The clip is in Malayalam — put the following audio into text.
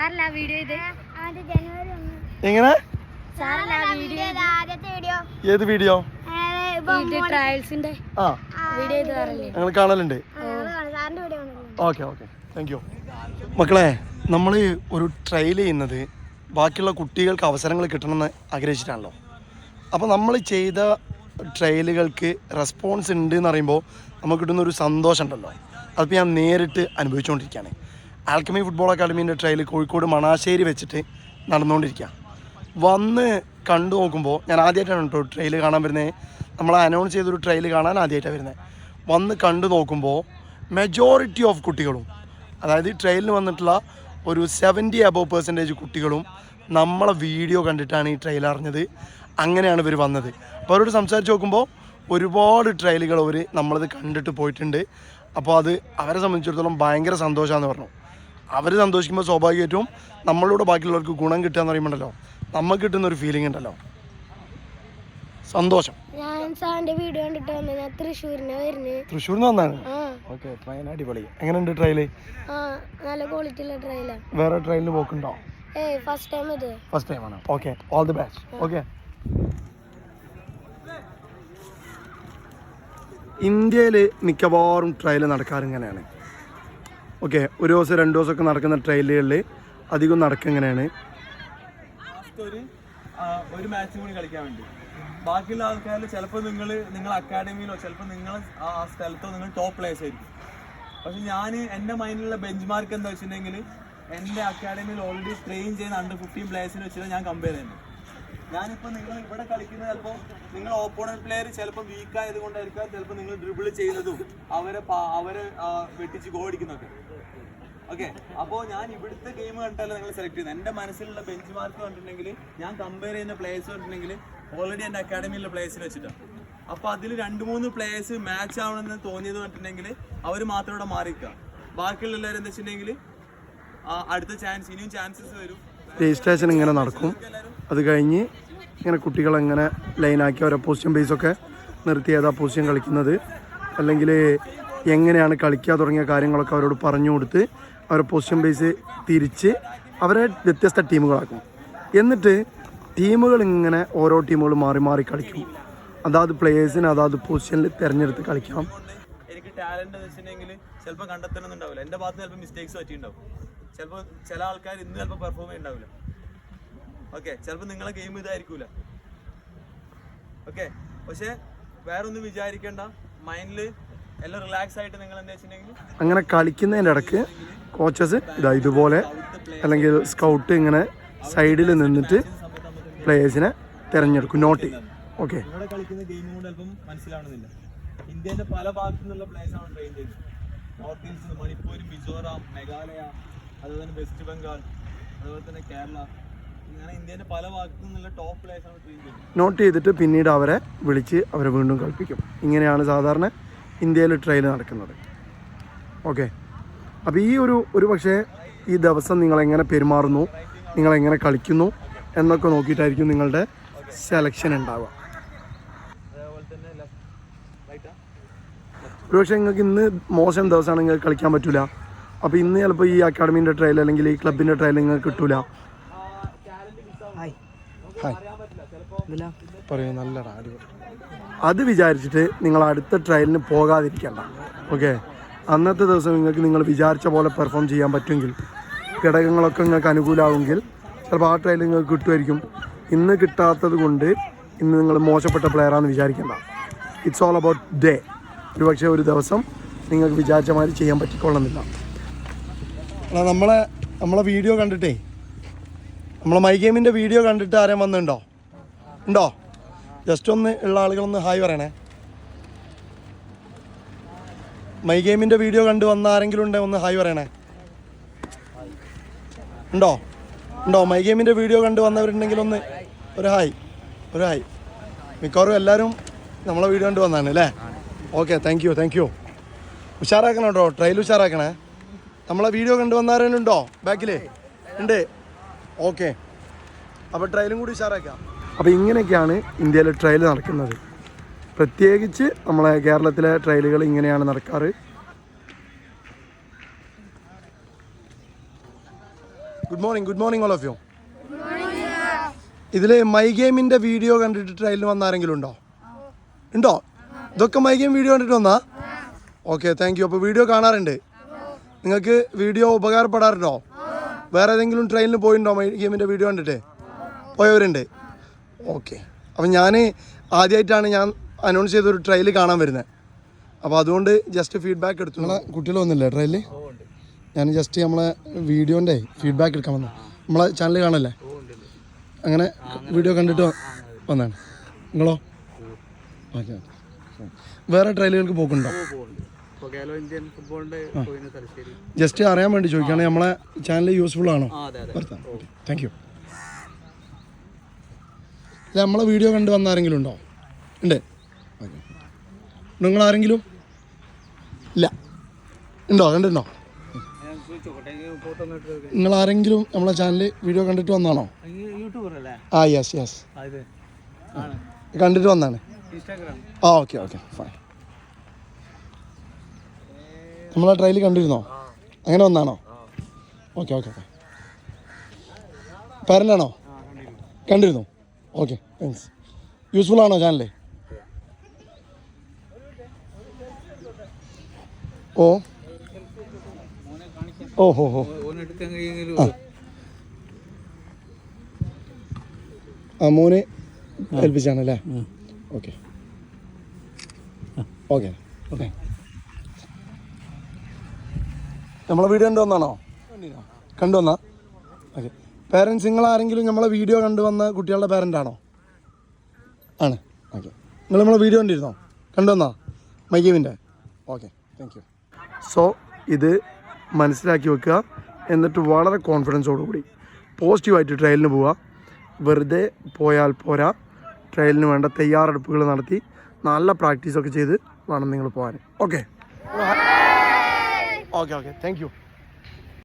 സാറല്ല വീഡിയോ ഇത്? ആദ്യ ജനുവരി ഒന്ന്. എങ്ങനെ? ഏത് വീഡിയോ? ട്രയൽസിന്റെ ഞങ്ങൾ കാണലുണ്ട്. Video okay okay. Thank you മക്കളെ നമ്മൾ ഒരു ട്രയൽ ചെയ്യുന്നത് ബാക്കിയുള്ള കുട്ടികൾക്ക് അവസരങ്ങൾ കിട്ടണമെന്ന് ആഗ്രഹിച്ചിട്ടാണല്ലോ. അപ്പോൾ നമ്മൾ ചെയ്ത ട്രയലുകൾക്ക് റെസ്പോൺസ് ഉണ്ട് എന്ന് പറയുമ്പോൾ നമുക്ക് കിട്ടുന്ന ഒരു സന്തോഷം ഉണ്ടല്ലോ അതിപ്പോൾ ഞാൻ നേരിട്ട് അനുഭവിച്ചുകൊണ്ടിരിക്കുകയാണ് ആൽക്കമി ഫുട്ബോൾ അക്കാഡമീന്റെ ട്രയൽ കോഴിക്കോട് മണാശ്ശേരി വെച്ചിട്ട് നടന്നുകൊണ്ടിരിക്കുക വന്ന് കണ്ടു നോക്കുമ്പോൾ ഞാൻ ആദ്യമായിട്ടാണ് കേട്ടോ ട്രെയിൽ കാണാൻ വരുന്നത് നമ്മൾ അനൗൺസ് ചെയ്തൊരു ട്രെയിൽ കാണാൻ ആദ്യമായിട്ടാണ് വരുന്നത് വന്ന് കണ്ടു നോക്കുമ്പോൾ മെജോറിറ്റി ഓഫ് കുട്ടികളും അതായത് ഈ ട്രെയിലിന് വന്നിട്ടുള്ള ഒരു സെവന്റി അബവ് പെർസെന്റേജ് കുട്ടികളും നമ്മളെ വീഡിയോ കണ്ടിട്ടാണ് ഈ ട്രെയിൽ അറിഞ്ഞത്. അങ്ങനെയാണ് ഇവർ വന്നത്. അപ്പോൾ അവരോട് സംസാരിച്ച് നോക്കുമ്പോൾ ഒരുപാട് ട്രെയിലുകൾ അവർ നമ്മളത് കണ്ടിട്ട് പോയിട്ടുണ്ട്. അപ്പോൾ അത് അവരെ സംബന്ധിച്ചിടത്തോളം ഭയങ്കര സന്തോഷമാണെന്ന് പറഞ്ഞു. അവർ സന്തോഷിക്കുമ്പോൾ സ്വാഭാവികമായിട്ടും നമ്മളോട് ബാക്കിയുള്ളവർക്ക് ഗുണം കിട്ടുക എന്ന് പറയുമ്പോണ്ടല്ലോ നമുക്ക് കിട്ടുന്ന ഒരു ഫീലിംഗ് ഉണ്ടല്ലോ. സന്തോഷം. ഞാൻ സാറിന്റെ വീഡിയോ കണ്ടിട്ട് വന്നത് തൃശ്ശൂരിനെ വരുന്നത് വന്നാണ്? ആ. ഓക്കെ ട്രെയിൻ അടിപൊളി. എങ്ങനെയുണ്ട് ട്രെയിൽ നല്ല ക്വാളിറ്റി ഉള്ള ട്രെയിലാണ് വേറെ ട്രെയിനിൽ പോക്കുണ്ടോ? ഏയ് ഫസ്റ്റ് ടൈം ഇത്. ഫസ്റ്റ് ടൈമാണ് okay all the best okay ഇന്ത്യയിൽ മിക്കവാറും ട്രയൽ നടക്കാറ് ഇങ്ങനെയാണ്. ഓക്കെ ഒരു ദിവസം രണ്ട് ദിവസമൊക്കെ നടക്കുന്ന ട്രയലുകളിൽ അധികം നടക്കുക എങ്ങനെയാണ്? ഒരു മാച്ച് കൂടി കളിക്കാൻ വേണ്ടി. ബാക്കിയുള്ള ആൾക്കാരിൽ ചിലപ്പോൾ നിങ്ങൾ നിങ്ങൾ അക്കാഡമിയിലോ ചിലപ്പോൾ നിങ്ങൾ ആ സ്ഥലത്തോ നിങ്ങൾ ടോപ്പ് പ്ലേയേഴ്സ് ആയിരിക്കും. പക്ഷെ ഞാൻ എന്റെ മൈൻഡിലുള്ള ബെഞ്ച് മാർക്ക് എന്താ വെച്ചിട്ടുണ്ടെങ്കിൽ എന്റെ അക്കാഡമിയിൽ ഓൾറെഡി ട്രെയിൻ ചെയ്യുന്ന അണ്ടർ ഫിഫ്റ്റീൻ പ്ലേയേഴ്സിനെ വെച്ചിട്ട് ഞാൻ കമ്പയർ ചെയ്യുന്നത്. ഞാനിപ്പോൾ നിങ്ങൾ ഇവിടെ കളിക്കുന്നത് ചിലപ്പോൾ നിങ്ങൾ ഓപ്പോണന്റ് പ്ലെയർ ചിലപ്പോൾ വീക്കായത് കൊണ്ടായിരിക്കാം ചിലപ്പോൾ നിങ്ങൾ ഡ്രിബിൾ ചെയ്യുന്നതും അവരെ അവരെ വെട്ടിച്ച് ഗോൾ അടിക്കുന്നതൊക്കെ. ഓക്കെ അപ്പോൾ ഞാൻ ഇവിടുത്തെ ഗെയിം കണ്ടല്ലോ നിങ്ങൾ സെലക്ട് ചെയ്യുന്നത്. എന്റെ മനസ്സിലുള്ള ബെഞ്ച് മാർക്ക് കണ്ടിട്ടുണ്ടെങ്കിൽ ഞാൻ കമ്പയർ ചെയ്യുന്ന പ്ലേയേഴ്സ് കണ്ടിട്ടുണ്ടെങ്കിൽ ഓൾറെഡി എന്റെ അക്കാഡമിയിലെ പ്ലേയേഴ്സിനെ വെച്ചിട്ടാണ് അപ്പോൾ അതിൽ രണ്ട് മൂന്ന് പ്ലേയേഴ്സ് മാച്ച് ആവണമെന്ന് തോന്നിയത് കണ്ടിട്ടുണ്ടെങ്കിൽ അവർ മാത്രം ഇവിടെ മാറിക്കുക ബാക്കിയുള്ള എല്ലാവരും എന്താ വെച്ചിട്ടുണ്ടെങ്കിൽ അടുത്ത ചാൻസ് ഇനിയും ചാൻസസ് വരും. രജിസ്ട്രേഷൻ ഇങ്ങനെ നടക്കും. അത് കഴിഞ്ഞ് ഇങ്ങനെ കുട്ടികളെങ്ങനെ ലൈനാക്കി ഓരോ പൊസിഷൻ ബേസൊക്കെ നിർത്തി ഏതാ പൊസിഷൻ കളിക്കുന്നത്. അല്ലെങ്കിൽ എങ്ങനെയാണ് കളിക്കുക തുടങ്ങിയ കാര്യങ്ങളൊക്കെ അവരോട് പറഞ്ഞു കൊടുത്ത് അവരെ പൊസിഷൻ ബേസ് തിരിച്ച് അവരെ വ്യത്യസ്ത ടീമുകളാക്കും. എന്നിട്ട് ടീമുകൾ ഇങ്ങനെ ഓരോ ടീമുകൾ മാറി മാറി കളിക്കും. അതാത് പ്ലേയേഴ്സിന് അതാത് പൊസിഷനിൽ തിരഞ്ഞെടുത്ത് കളിക്കാം എനിക്ക് ടാലന്റ് എന്ന് വെച്ചിട്ടുണ്ടെങ്കിൽ ചിലപ്പോൾ കണ്ടെത്തണമെന്നുണ്ടാവില്ല എന്റെ ഭാഗത്ത് ചിലപ്പോൾ മിസ്റ്റേക്സ് പറ്റിയിട്ടുണ്ടാവും. ചിലപ്പോൾ ചില ആൾക്കാർ ഇന്ന് ചിലപ്പോൾ പെർഫോം ചെയ്യുന്നുണ്ടാവില്ല ഓക്കെ ചിലപ്പോൾ നിങ്ങളെ ഗെയിം ഇതായിരിക്കൂല. ഓക്കെ പക്ഷേ വേറൊന്നും വിചാരിക്കേണ്ട. മൈൻഡിൽ എല്ലാം റിലാക്സ് ആയിട്ട് നിങ്ങൾ എന്താ വെച്ചിട്ടുണ്ടെങ്കിൽ അങ്ങനെ കളിക്കുന്നതിന്റെ ഇടയ്ക്ക് കോച്ചസ് ഇതാ ഇതുപോലെ അല്ലെങ്കിൽ സ്കൗട്ട് ഇങ്ങനെ സൈഡിൽ നിന്നിട്ട് പ്ലേയേഴ്സിനെ തിരഞ്ഞെടുക്കും നോട്ട് ചെയ്യും. ഓക്കെ ഇവിടെ കളിക്കുന്ന കൊണ്ട് മനസ്സിലാവണമെന്നില്ല ഇന്ത്യന്റെ പല ഭാഗത്തു നിന്നുള്ള പ്ലേയേഴ്സ് ട്രെയിൻ ചെയ്യുന്നത് നോർത്ത് ഈസ്റ്റ് മണിപ്പൂർ മിസോറാം മേഘാലയ അതുപോലെ തന്നെ വെസ്റ്റ് ബംഗാൾ അതുപോലെ തന്നെ കേരള. നോട്ട് ചെയ്തിട്ട് പിന്നീട് അവരെ വിളിച്ച് അവരെ വീണ്ടും കളിപ്പിക്കും. ഇങ്ങനെയാണ് സാധാരണ ഇന്ത്യയിൽ ട്രയൽ നടക്കുന്നത്. ഓക്കെ അപ്പോൾ ഈ ഒരു ഒരു പക്ഷേ ഈ ദിവസം നിങ്ങളെങ്ങനെ പെരുമാറുന്നു നിങ്ങളെങ്ങനെ കളിക്കുന്നു എന്നൊക്കെ നോക്കിയിട്ടായിരിക്കും നിങ്ങളുടെ സെലക്ഷൻ ഉണ്ടാവുക. അതേപോലെ തന്നെ റൈറ്റാ ഒരു പക്ഷേ നിങ്ങൾക്ക് ഇന്ന് മോശം ദിവസമാണ് നിങ്ങൾക്ക് കളിക്കാൻ പറ്റില്ല അപ്പോൾ ഇന്ന് ചിലപ്പോൾ ഈ അക്കാഡമീന്റെ ട്രയൽ അല്ലെങ്കിൽ ഈ ക്ലബിന്റെ ട്രയൽ നിങ്ങൾക്ക് കിട്ടില്ല ഹായ് ഹായ് പറയൂ നല്ല അടിപൊളി. അത് വിചാരിച്ചിട്ട് നിങ്ങൾ അടുത്ത ട്രയലിന് പോകാതിരിക്കണ്ട. ഓക്കെ അന്നത്തെ ദിവസം നിങ്ങൾക്ക് നിങ്ങൾ വിചാരിച്ച പോലെ പെർഫോം ചെയ്യാൻ പറ്റുമെങ്കിൽ ഘടകങ്ങളൊക്കെ നിങ്ങൾക്ക് അനുകൂലമാവുമെങ്കിൽ ചിലപ്പോൾ ആ ട്രയൽ നിങ്ങൾക്ക് കിട്ടുമായിരിക്കും. ഇന്ന് കിട്ടാത്തത് കൊണ്ട് ഇന്ന് നിങ്ങൾ മോശപ്പെട്ട പ്ലെയറാണെന്ന് വിചാരിക്കേണ്ട. ഇറ്റ്സ് ഓൾ അബൌട്ട് ഡേ ഒരു പക്ഷേ ഒരു ദിവസം നിങ്ങൾക്ക് വിചാരിച്ച മാതിരി ചെയ്യാൻ പറ്റിക്കൊള്ളുന്നില്ല. നമ്മളെ നമ്മളെ വീഡിയോ കണ്ടിട്ടേ. നമ്മളെ മൈ ഗെയിമിന്റെ വീഡിയോ കണ്ടിട്ട് ആരെയും വന്നിട്ടുണ്ടോ? ഉണ്ടോ? ജസ്റ്റ് ഒന്ന് ഉള്ള ആളുകളൊന്ന് ഹായ് പറയണേ. മൈ ഗെയിമിന്റെ വീഡിയോ കണ്ട് വന്ന ആരെങ്കിലും ഉണ്ടേ ഒന്ന് ഹായ് പറയണേ. ഉണ്ടോ? ഉണ്ടോ? മൈ ഗെയിമിന്റെ വീഡിയോ കണ്ട് വന്നവരുണ്ടെങ്കിൽ ഒന്ന് ഒരു ഹായ്. ഒരു ഹായ്. മിക്കവാറും എല്ലാവരും നമ്മളെ വീഡിയോ കണ്ട് വന്നാണ് അല്ലേ? Okay thank you thank you ഉഷാറാക്കണം കേട്ടോ ട്രെയിൽ ഉഷാറാക്കണേ. നമ്മളെ വീഡിയോ കണ്ടു വന്നാരുണ്ടോ ബാക്കിലേ ഉണ്ട്? ഓക്കെ അപ്പോൾ ട്രയലും കൂടി ഉഷാറാക്കാം. അപ്പോൾ ഇങ്ങനെയൊക്കെയാണ് ഇന്ത്യയിലെ ട്രയൽ നടക്കുന്നത്. പ്രത്യേകിച്ച് നമ്മളെ കേരളത്തിലെ ട്രയലുകൾ ഇങ്ങനെയാണ് നടക്കാറ്. Good morning good morning all of you ഇതിൽ മൈ ഗെയിമിന്റെ വീഡിയോ കണ്ടിട്ട് ട്രയലിന് വന്ന ആരെങ്കിലും ഉണ്ടോ? ഉണ്ടോ? ഇതൊക്കെ മൈ ഗെയിം വീഡിയോ കണ്ടിട്ട് വന്നാ? ഓക്കെ താങ്ക് യു അപ്പോൾ വീഡിയോ കാണാറുണ്ട്. നിങ്ങൾക്ക് വീഡിയോ ഉപകാരപ്പെടാറുണ്ടോ? വേറെ ഏതെങ്കിലും ട്രെയിനിൽ പോയിട്ടുണ്ടോ മൈ ഗെയിമിന്റെ വീഡിയോ കണ്ടിട്ട്? പോയവരുണ്ട്. ഓക്കെ. അപ്പം ഞാൻ ആദ്യമായിട്ടാണ് ഞാൻ അനൗൺസ് ചെയ്ത ഒരു ട്രയൽ കാണാൻ വരുന്നത് അപ്പോൾ അതുകൊണ്ട് ജസ്റ്റ് ഫീഡ്ബാക്ക് എടുത്തു. നമ്മളെ കുട്ടികൾ വന്നില്ലേ ട്രയലിൽ ഞാൻ ജസ്റ്റ് നമ്മളെ വീഡിയോന്റെ ഫീഡ്ബാക്ക് എടുക്കാൻ വന്നു. നമ്മളെ ചാനൽ കാണല്ലേ? അങ്ങനെ വീഡിയോ കണ്ടിട്ട് വന്നാണ് വന്നതാണ്. നിങ്ങളോ? ഓക്കെ വേറെ ട്രയലുകൾക്ക് പോക്കുണ്ടോ? ജസ്റ്റ് അറിയാൻ വേണ്ടി ചോദിക്കുകയാണെങ്കിൽ നമ്മളെ ചാനൽ യൂസ്ഫുൾ ആണോ? അതെ അതെ. ഭർത്താവ് താങ്ക് യു അല്ല നമ്മളെ വീഡിയോ കണ്ട് വന്ന ആരെങ്കിലും ഉണ്ടോ? ഉണ്ട്. നിങ്ങൾ ആരെങ്കിലും ഇല്ല. ഉണ്ടോ? കണ്ടിട്ടുണ്ടോ? നിങ്ങൾ ആരെങ്കിലും നമ്മളെ ചാനൽ വീഡിയോ കണ്ടിട്ട് വന്നാണോ? ആ യെസ് യെസ് കണ്ടിട്ട് വന്നാണ്. ആ ഓക്കെ ഓക്കെ. ഫൈൻ നമ്മളെ ട്രയൽ കണ്ടിരുന്നോ? അങ്ങനെ വന്നാണോ? Okay okay okay. പാരന്റാണോ കണ്ടിരുന്നു? ഓക്കെ താങ്ക്സ് യൂസ്ഫുൾ ആണോ ചാനൽ ഓ. ഓ ഹോ ഹോ. ആ. മോനെ ഏൽപ്പിച്ചാണല്ലേ ഓക്കെ ഓക്കെ ഓക്കെ നമ്മളെ വീഡിയോ കണ്ടു വന്നാണോ? കണ്ടു വന്നാ? പേരൻസ് നിങ്ങൾ ആരെങ്കിലും നമ്മളെ വീഡിയോ കണ്ടു വന്ന കുട്ടികളുടെ പേരന്റ് ആണോ? ആണ്. ഓക്കെ നിങ്ങൾ നമ്മളെ വീഡിയോ കണ്ടിരുന്നോ? കണ്ടു വന്നാ മൈഗീമിന്റെ ഓക്കെ താങ്ക് യു സോ ഇത് മനസ്സിലാക്കി വെക്കുക. എന്നിട്ട് വളരെ കോൺഫിഡൻസോടുകൂടി പോസിറ്റീവായിട്ട് ട്രയലിന് പോവുക. വെറുതെ പോയാൽ പോരാ. ട്രയലിന് വേണ്ട തയ്യാറെടുപ്പുകൾ നടത്തി. നല്ല പ്രാക്ടീസൊക്കെ ചെയ്ത് വേണം നിങ്ങൾ പോകാൻ. Okay okay okay thank you